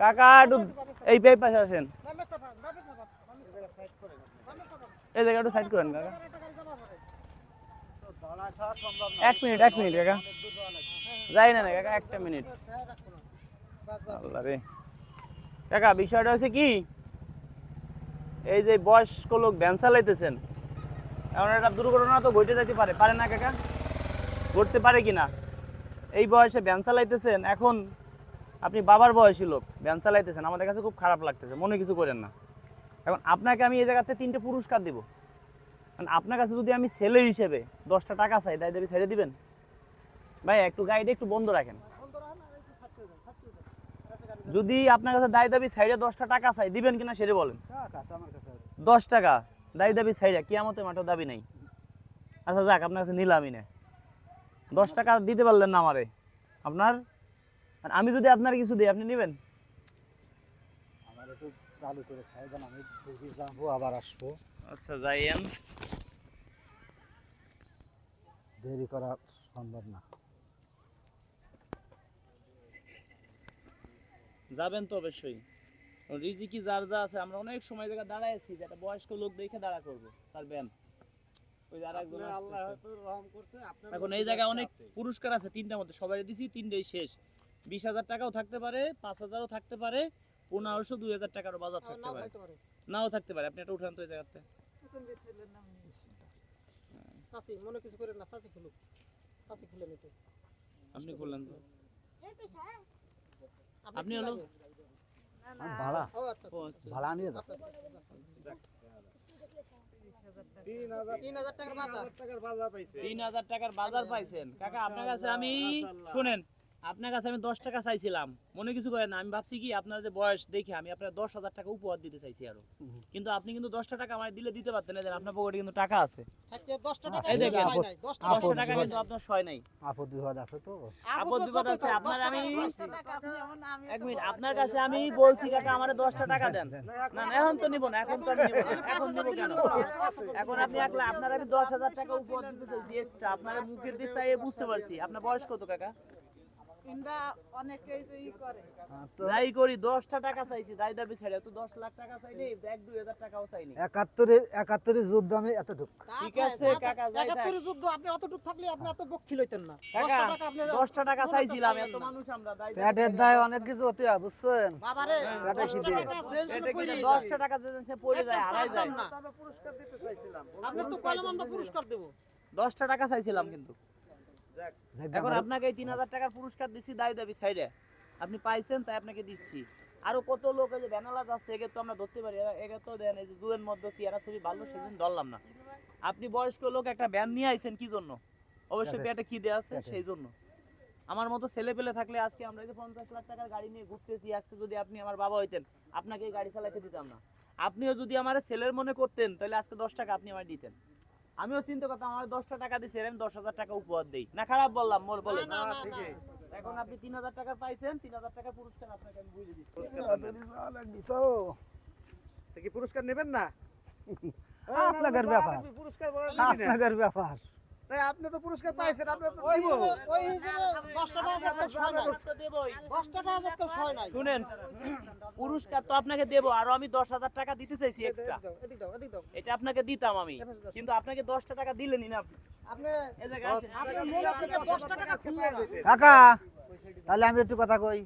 কাকা, একটু এই এই পাশে আসেন। এই জায়গা একটু সাইড করেন, কাকা। এক মিনিট এক মিনিট, কাকা। যাই না না, কাকা, একটা মিনিট। আল্লাহ রে। কাকা, বিষয়টা হচ্ছে কি? এই যে বয়স্ক লোক ভ্যান চালাইতেছেন, এমন একটা দুর্ঘটনা তো ঘটে যেতে পারে। পারে না, কাকা? ঘটতে পারে কি না? এই বয়সে ভ্যান চালাইতেছেন, এখন আপনি বাবার বয়সী লোক ভ্যান চালাইতেছেন আমাদের কাছে খুব খারাপ লাগতেছে মনে কিছু করেন না। এখন আপনাকে আমি এই জায়গাতে তিনটে পুরস্কার দিব। কারণ আপনার কাছে যদি আমি ছেলে হিসেবে দশটা টাকা চাই তাই দেবী ছেড়ে দিবেন? ভাই একটু গাড়িটা একটু বন্ধ রাখেন। যদি আপনার কাছে দায় দাবি সাইডে দশটা টাকা চাই দিবেন কিনা সেটা বলেন। দশ টাকা দায় দাবি সাইডে কিয়ামতের মাঠেও দাবি নাই। আচ্ছা যাক আপনার কাছে নিলামই না। দশ টাকা দিতে পারলেন না আমারে। আপনার আর আমি যদি আপনার কিছু দিই আপনি নেবেন? আমার একটু চালু করে আমি যাব আবার আসব। আচ্ছা যাইয়েন। দেরি করা সম্ভব না। যাবেন তো অবশ্যই। রিজিকি যার যা আছে আমরা অনেক সময় জায়গা দাঁড়াইছি যে একটা বয়স্ক লোক দেখে দাঁড়া করব। তার ব্যান ওই। এখন এই জায়গায় অনেক পুরস্কার আছে তিনটার মধ্যে। সবাই দিছি তিনটেই শেষ। বিশ হাজার টাকাও থাকতে পারে পাঁচ হাজারও থাকতে পারে পনেরোশো দুই হাজার টাকারও বাজার থাকতে পারে। নাও থাকতে পারে আপনি একটা উঠান তো এই জায়গাতে। চাচি মনে কিছু করেন না চাচি খুলুক। চাচি খুলে নিতে। আপনি করলেন তো। আপনি আপনি হলো? ভাড়া ও আচ্ছা ও আচ্ছা। ভাড়া নিয়ে যাচ্ছি তিন হাজার টাকার বাজার। তিন হাজার টাকার বাজার পাইছেন। কাকা আপনার কাছে আমি শুনেন আপনার কাছে আমি দশ টাকা চাইছিলাম। মনে কিছু করেন না আমি ভাবছি কি আপনার যে বয়স দেখে আমি আপনার দশ হাজার টাকা উপহার দিতে চাইছি আরও। কিন্তু আপনি কিন্তু দশটা টাকা আমার দিলে দিতে পারতেন না আপনার পকেটে কিন্তু টাকা আছে। থাকতে দশটা টাকা এই দেখেন, দশটা টাকা কিন্তু আপনার সয় নাই। আপদ বিপদ আছে তো। আপদ বিপদ আছে আপনার আমি এক মিনিট আপনার কাছে আমি বলছি কাকা আমার দশটা টাকা দেন। না না, এখন তো নিব না এখন তো আমি নিব না। এখন নিব কেন? এখন আপনি একলা আপনার আমি দশ হাজার টাকা উপহার দিতে চাইছি এক্সট্রা আপনার মুখের দিক চাইয়ে বুঝতে পারছি। আপনার বয়স কত কাকা? ইন্দা অনেকেই তো ই করে। হ্যাঁ, যাই করি দশটা টাকা চাইছি দায় দাবি ছেড়ে তো দশ লাখ টাকা চাইনি এক দুই হাজার টাকাও চাইনি। একাত্তরের একাত্তরের যুদ্ধ আমি এতটুক। ঠিক আছে, কাকা, যাই একাত্তরের যুদ্ধ আপনি অতটুক থাকলে আপনি এত বক্ষি লইতেন না। কাকা দশটা টাকা আপনি দশটা টাকা চাইছিলাম এত মানুষ আমরা দায় পেটের দায় অনেক কিছু হতে হয় বুঝছেন? বাবারে দশটা টাকা জেল এটা শুনে কি পড়ে দশটা যায়। টাকা যেদিন সে পড়ে যায় হারাই যায় চাইতাম না। আপনি তো কইলাম আমরা পুরস্কার দেব দশটা টাকা চাইছিলাম কিন্তু। এখন আপনাকে এই তিন হাজার টাকার পুরস্কার দিচ্ছি দায় দাবি সাইডে আপনি পাইছেন তাই আপনাকে দিচ্ছি। আরও কত লোক এই যে ব্যানালা যাচ্ছে একে তো আমরা ধরতে পারি একে তো দেন এই যে জুয়ের মধ্যে চেয়ারা ছবি ভালো সেদিন ধরলাম না। আপনি বয়স্ক লোক একটা ব্যান নিয়ে আইছেন কি জন্য? অবশ্যই পেটে। পেটে খিদে আছে সেই জন্য। আমার মতো ছেলে পেলে থাকলে আজকে আমরা এই যে পঞ্চাশ লাখ টাকার গাড়ি নিয়ে ঘুরতেছি আজকে যদি আপনি আমার বাবা হইতেন আপনাকে এই গাড়ি চালাতে দিতাম না। আপনিও যদি আমার ছেলের মনে করতেন তাহলে আজকে দশ টাকা আপনি আমার দিতেন। আমিও চিন্তা করতাম আমার দশটা টাকা দিচ্ছি এরকম দশ হাজার টাকা উপহার দেই। না খারাপ বললাম মোর বলে। না। এখন আপনি তিন হাজার টাকা পাইছেন তিন হাজার টাকা পুরস্কার আপনাকে আমি বুঝে দিচ্ছি। লাগবে তো। কি পুরস্কার নেবেন না? আপনার ব্যাপার। পুরস্কার বলা আপনাদের ব্যাপার। তাই আপনি তো পুরস্কার পাইছেন আপনি তো দিব ওই। তো দেবই দশটা টাকা যাতে ছয় নাই। শুনেন পুরস্কার তো আপনাকে দেবো আরও আমি দশ হাজার টাকা দিতে চাইছি এক্সট্রা এদিক দাও, এদিক দাও, এটা আপনাকে দিতাম আমি কিন্তু আপনাকে দশটা টাকা দিলেনই না আপনি আপনি এই জায়গায়। আপনার মনে থেকে দশটা টাকা খুললে না। কাকা তাহলে আমি একটু কথা কই।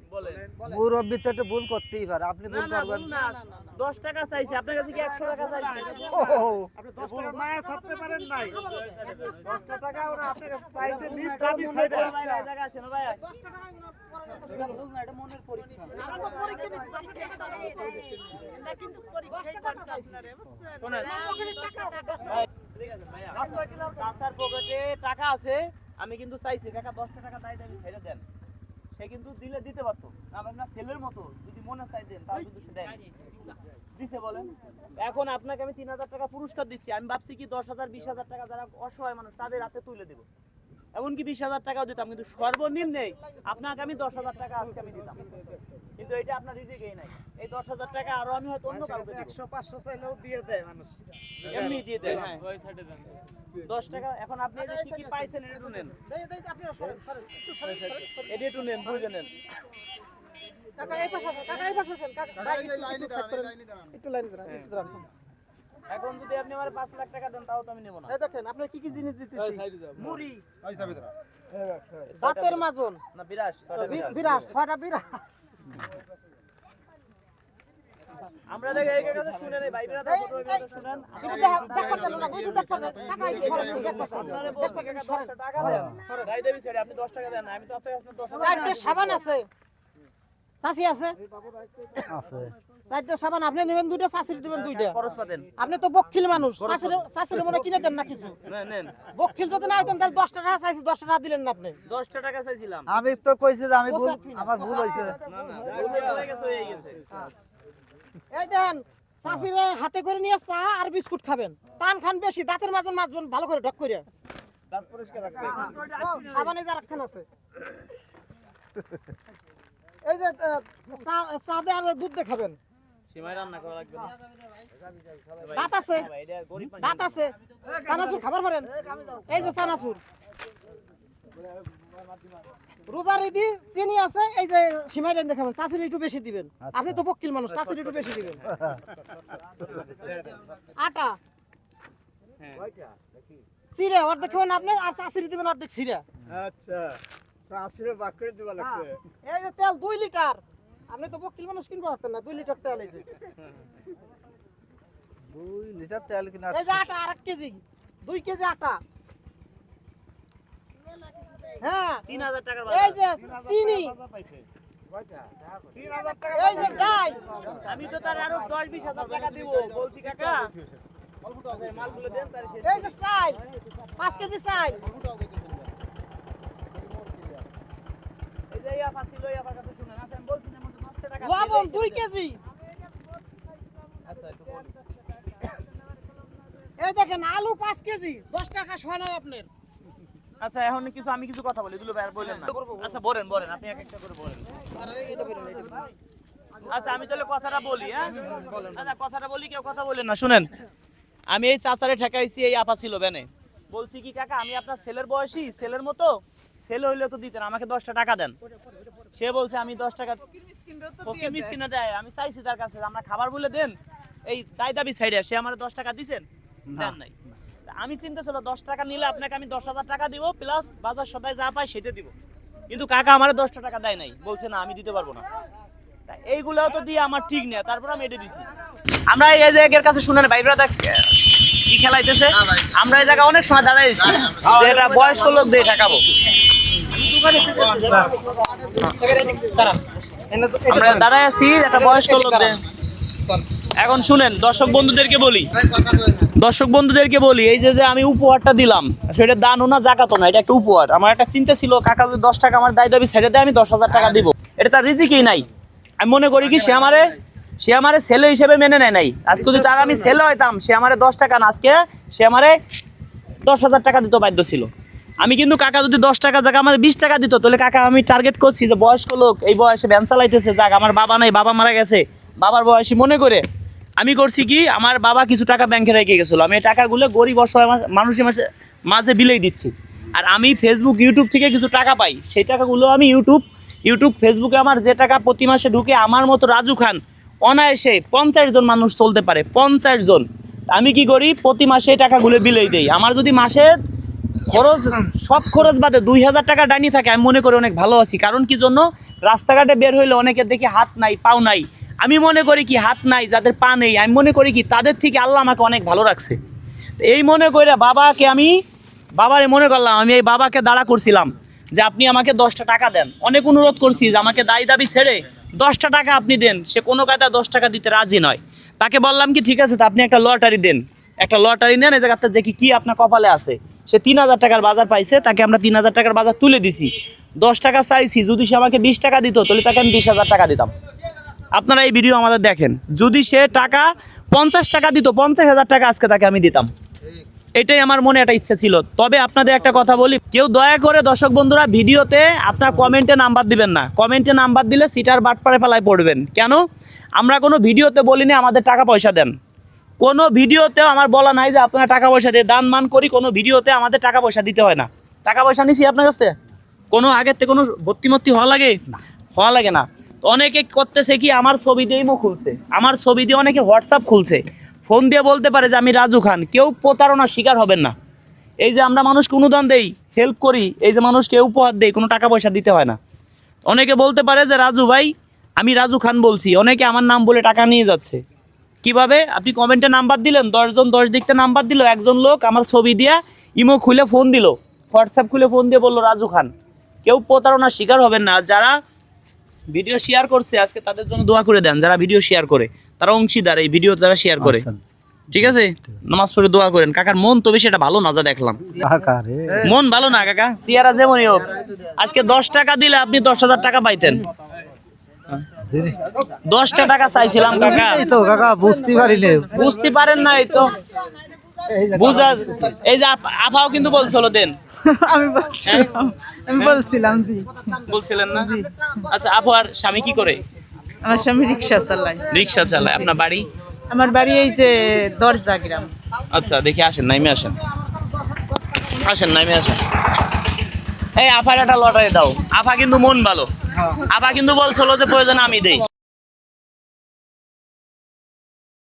মুরব্বী তো একটু ভুল করতেই পারে। আপনি ভুল করবেন। দশ টাকা চাইছি। আপনার কাছে কি একশো টাকা চাইছি? আপনি দশ টাকার মায়া ছাড়তে পারেন নাই। দশটা টাকা ওরা আপনার কাছে চাইছে নিট দাবি টাকা টাকা টাকা দশ টাকা। আছে আমি কিন্তু চাইছি। কাকা দশটা টাকা দায় দাবি ছেড়ে দেন। সে কিন্তু দিলে দিতে পারতো। না ছেলের মতো, যদি মনে চাই দেন, তার কিন্তু সে দেয় দিছে বলেন। এখন আপনাকে আমি তিন হাজার টাকা পুরস্কার দিচ্ছি। আমি ভাবছি কি দশ হাজার, বিশ হাজার টাকা যারা অসহায় মানুষ, তাদের হাতে তুলে দেবো। এমনকি বিশ হাজার টাকাও দিতাম, কিন্তু সর্বনিম্নে আপনাকে আমি দশ হাজার টাকা আজকে আমি দিতাম। কিন্তু এটা আপনার রিজিকেই নাই। এই দশ হাজার টাকা আরও আমি হয়তো অন্য কাউকে একশো পাঁচশো চাইলেও দিয়ে দেয় মানুষ। এমনি দিয়ে দেয় হ্যাঁ। দশ টাকা এখন আপনি এই কি কি পাইছেন এটা একটু নেন। দেই, দেই, আপনারা সরেন, সরেন, একটু সরেন, সরেন, সরেন। এটা একটু নেন বুঝে নেন। কাকা এই পাশে আসেন কাকা এই পাশে আসেন। কাকা একটু side করেন। একটু লাইন ধরেন একটু দাঁড়ান। এখন যদি আপনি আমার পাঁচ লাখ টাকা দেন তাও তো আমি নেব না। দেখেন আপনার কি কি জিনিস দিতেছি? মুড়ি। দাঁতের মাজন। না বিরাস বিরাস। বিরাট ছয়টা বিরাট আমরা দেখে এই কথা শুনে নেই ভাই বিরাট ছোট ভাই বিরাট শুনেন আপনি দেখ- জন্য না, বুঝু দেখ করতে টাকা এই দেখ করতে আপনারে বলছি দেখবার কাকা জন্য, সরেন। 10 টাকা দেন দাই দেবি ছেড়ে আপনি 10 টাকা দেন আমি তো আপনাকে 10 টাকা চারটে সাবান আছে আছে আছে চারটে সাবান আপনি নেবেন দুইটা চাষির দিবেন দুইটা। খরচ পাতেন আপনি তো বক্ষিল মানুষ চাষির চাষির মনে কিনে দেন না কিছু? নেন বক্ষিল যদি না হইতেন তাহলে দশটা টাকা চাইছি দশটা টাকা দিলেন না আপনি। 10 টাকা চাইছিলাম। আমি তো কইছি যে আমি ভুল আমার ভুল হয়েছে হয়ে হয়ে এই দেন চাষির হাতে করে নিয়ে চা আর বিস্কুট খাবেন। পান খান বেশি দাঁতের মাজন মাজবেন ভালো করে ঢক করে দাঁত পরিষ্কার রাখবে সাবানে একখান আছে। এই যে চা চা দিয়ে আর দুধ দিয়ে খাবেন। সীমায় রান্না করা লাগবে না। আছে। ভাই, এটা গরিব মানুষ। দাঁত আছে। চানাচুর খাবার পারেন এই যে চানাচুর। রোজার ইদি চিনি আছে এই যে দেখাবেন চাষির একটু বেশি দিবেন। আপনি তো বকিল মানুষ চাষির একটু বেশি দিবেন। আটা। হ্যাঁ। সিরে অর্ধেক খাবেন আপনি আর চাষির দিবেন অর্ধেক সিরে আচ্ছা। আসলে বাক করে দিবা লাগছে এই যে তেল দুই লিটার। আপনি তো বকিল মানুষ কিনবো পারতেন না দুই লিটার তেল এই দুই লিটার তেল কিনা এই যে আটা আর এক কেজি দুই কেজি আটা। হ্যাঁ 3000 টাকার এই যে চিনি। তিন হাজার টাকা এই যে ডাই। আমি তো তার আরও 10 20000 টাকা দিব বলছি কাকা। আচ্ছা, মালগুলো দেন তার এই যে চাই পাঁচ কেজি চাই। এই যে ফাছিল ফাকা শুনেন। আমি বলছি না মোট 10 টাকা লবণ দুই কেজি। আচ্ছা এই দেখেন আলু পাঁচ কেজি দশ টাকা নাই আপনার। আচ্ছা এখন কিছু আমি কিছু কথা বলি দুলো ভাই আর বলেন না। আচ্ছা বলেন বলেন আপনি এক একটা করে বলেন। আচ্ছা আমি তাহলে কথাটা বলি হ্যাঁ? আচ্ছা কথাটা বলি কেউ কথা বলেন না শুনেন। আমি এই চাচারে ঠেকাইছি এই আপা ছিল বেনে বলছি কি কাকা আমি আপনার ছেলের বয়সী ছেলের মতো? ছেলে হইলে তো দিতেন আমাকে দশটা টাকা দেন। সে বলছে আমি দশ টাকা ফকির দেয় আমি চাইছি তার কাছে আমরা খাবার বলে দেন এই তাই দাবি সাইডে সে আমার দশ টাকা দিছেন? দেন নাই। আমি চিন্তা ছিল দশ টাকা নিলে আপনাকে আমি দশ হাজার টাকা দিব প্লাস বাজার সদায় যা পাই সেটা দিব। কিন্তু কাকা আমার দশটা টাকা দেয় নাই বলছে না আমি দিতে পারব না। তা এইগুলাও তো দিয়ে আমার ঠিক নেই তারপর আমি এটা দিছি। আমরা এই যে এর কাছে শুনেন ভাই ব্রাদা কি খেলাইতেছে? আমরা এই জায়গা অনেক সময় দাঁড়াইছি যে এটা বয়স্ক লোক দিয়ে ঠেকাবো। আমরা দাঁড়ায় আছি, একটা বয়স্ক লোক দিয়ে এখন শুনেন, দর্শক বন্ধুদেরকে বলি। দর্শক বন্ধুদেরকে বলি, এই যে যে আমি উপহারটা দিলাম সেটা দানও না জাকাতো না, এটা একটা উপহার। আমার একটা চিন্তা ছিল, কাকা দশ টাকা আমার দায় দাবি ছেড়ে দেয়, আমি দশ হাজার টাকা দিব। এটা তার রিজিকই নাই। আমি মনে করি কি, সে আমারে সে আমারে ছেলে হিসেবে মেনে নেয় নাই। আজকে যদি তার আমি ছেলে হইতাম, সে আমারে দশ টাকা না, আজকে সে আমারে দশ হাজার টাকা দিতে বাধ্য ছিল। আমি কিন্তু কাকা যদি দশ টাকা জায়গা আমার বিশ টাকা দিত, তাহলে কাকা আমি টার্গেট করছি যে বয়স্ক লোক, এই বয়সে ভ্যান চালাইতেছে, যাক, আমার বাবা নাই, বাবা মারা গেছে, বাবার বয়সী মনে করে, আমি করছি কি, আমার বাবা কিছু টাকা ব্যাংকে রেখে গেছিল, আমি এই টাকাগুলো গরিব অসহায় মানুষের মাঝে মাঝে বিলেই দিচ্ছি। আর আমি ফেসবুক ইউটিউব থেকে কিছু টাকা পাই, সেই টাকাগুলো আমি ইউটিউব ইউটিউব ফেসবুকে আমার যে টাকা প্রতি মাসে ঢুকে, আমার মতো রাজু খান, অনায়াসে পঞ্চাশ জন মানুষ চলতে পারে, পঞ্চাশ জন। আমি কি করি, প্রতি মাসে টাকাগুলো বিলেই দেই, আমার যদি মাসে খরচ, সব খরচ বাদে দুই হাজার টাকা ডাইনি থাকে, আমি মনে করি অনেক ভালো আছি। কারণ কি জন্য? রাস্তাঘাটে বের হইলে অনেকের দেখি হাত নাই, পাও নাই। আমি মনে করি কি হাত নাই, যাদের পা নেই, আমি মনে করি কি তাদের থেকে আল্লাহ আমাকে অনেক ভালো রাখছে। এই মনে করে বাবাকে আমি, বাবারে মনে করলাম, আমি এই বাবাকে দাঁড়া করছিলাম যে আপনি আমাকে দশটা টাকা দেন। অনেক অনুরোধ করছি যে আমাকে দায়ী দাবি ছেড়ে দশটা টাকা আপনি দেন। সে কোনো কায়দা দশ টাকা দিতে রাজি নয়। তাকে বললাম কি, ঠিক আছে, তো আপনি একটা লটারি দেন। একটা লটারি নেন, এই জায়গাতে দেখি কি আপনার কপালে আছে। সে তিন হাজার টাকার বাজার পাইছে, তাকে আমরা তিন হাজার টাকার বাজার তুলে দিছি। দশ টাকা চাইছি, যদি সে আমাকে বিশ টাকা দিত, তাহলে তাকে আমি বিশ হাজার টাকা দিতাম। আপনারা এই ভিডিও আমাদের দেখেন। যদি সে টাকা পঞ্চাশ টাকা দিত, পঞ্চাশ হাজার টাকা আজকে তাকে আমি দিতাম। এটাই আমার মনে একটা ইচ্ছা ছিল। তবে আপনাদের একটা কথা বলি, কেউ দয়া করে দর্শক বন্ধুরা ভিডিওতে আপনার কমেন্টে নাম্বার দিবেন না। কমেন্টে নাম্বার দিলে সিটার বাটপাড়ে ফেলায় পড়বেন। কেন? আমরা কোনো ভিডিওতে বলিনি, আমাদের টাকা পয়সা দেন। কোনো ভিডিওতেও আমার বলা নাই যে আপনারা টাকা পয়সা দিয়ে দান মান করি, কোনো ভিডিওতে আমাদের টাকা পয়সা দিতে হয় না। টাকা পয়সা নিছি আপনার কাছে কোনো আগের থেকে কোনো ভর্তি মর্তি হওয়া লাগে? হওয়া লাগে না। অনেকে করতেছে কি, আমার ছবি দিয়েই মুখ খুলছে। আমার ছবি দিয়ে অনেকে হোয়াটসঅ্যাপ খুলছে। ফোন দিয়ে বলতে পারে যে, আমি রাজু খান। কেউ প্রতারণার শিকার হবেন না। এই যে আমরা মানুষকে অনুদান দেই হেল্প করি, এই যে মানুষকে উপহার দেই, কোনো টাকা পয়সা দিতে হয় না। অনেকে বলতে পারে যে, রাজু ভাই, আমি রাজু খান বলছি। অনেকে আমার নাম বলে টাকা নিয়ে যাচ্ছে। কীভাবে? আপনি কমেন্টে নাম্বার দিলেন দশজন দশ দিকতে নাম্বার দিল একজন লোক আমার ছবি দিয়া ইমো খুলে ফোন দিল। হোয়াটসঅ্যাপ খুলে ফোন দিয়ে বলল রাজু খান কেউ প্রতারণার শিকার হবেন না। যারা ভিডিও শেয়ার করছে আজকে তাদের জন্য দোয়া করে দেন যারা ভিডিও শেয়ার করে তারা অংশীদার এই ভিডিও যারা শেয়ার করে। আচ্ছা। ঠিক আছে? নামাজ পড়ে দোয়া করেন। কাকার মন তো বেশি এটা ভালো না যা দেখলাম। মন ভালো না কাকা? চেয়ারা যেমনই হোক। আজকে দশ টাকা দিলে আপনি দশ হাজার টাকা পাইতেন। দশটা টাকা চাইছিলাম কাকা। তো কাকা বুঝতে পারিলে বুঝতে পারেন না এই তো। বুঝা এই যে আপাও কিন্তু বলছিল দেন। আমি বলছিলাম আমি বলছিলাম জি। বলছিলেন না? আচ্ছা আপু আর স্বামী কি করে? আমার স্বামী রিক্সা চালায়। রিক্সা চালায়। আপনার বাড়ি? আমার বাড়ি এই যে দরজা গ্রাম। আচ্ছা দেখি আসেন নাইমে আসেন। আসেন নাইমে আসেন। এই আপার একটা লটারি দাও। আপা কিন্তু মন ভালো। আপা কিন্তু বলছিল যে প্রয়োজন আমি দেই।